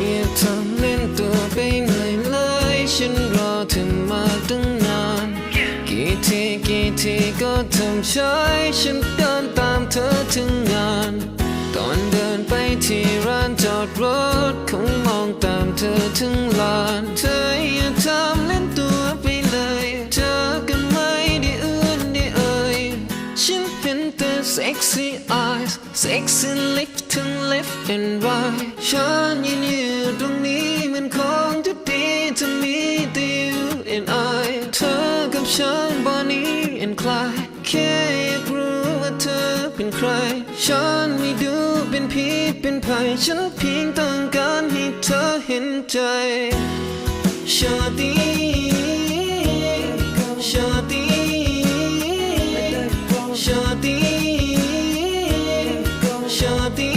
อย่าทำเล่นตัวไปเลยเลยฉันรอเธอมาตั้งนาน กี่ทีกี่ทีก็ทำใช้ฉันเดินตามเธอถึงงาน ตอนเดินไปที่ร้านจอดรถคงมองตามเธอถึงลาน เธออย่าทำเล่นตัวไปเลย เธอก็ไม่ได้เอื้อนได้เอ่ยฉันเห็นแต่ sexy eyes sexy lips ทั้ง left and right ฉันยืนอยู่ต ฉันบ่นี้เอ็นคลายแค่อยากรู้ว่าเธอเป็นใคร ฉันไม่ดูเป็นผีเป็นภัยฉันเพียงต้องการให้เธอเห็นใจชาติชาติชาติชาติ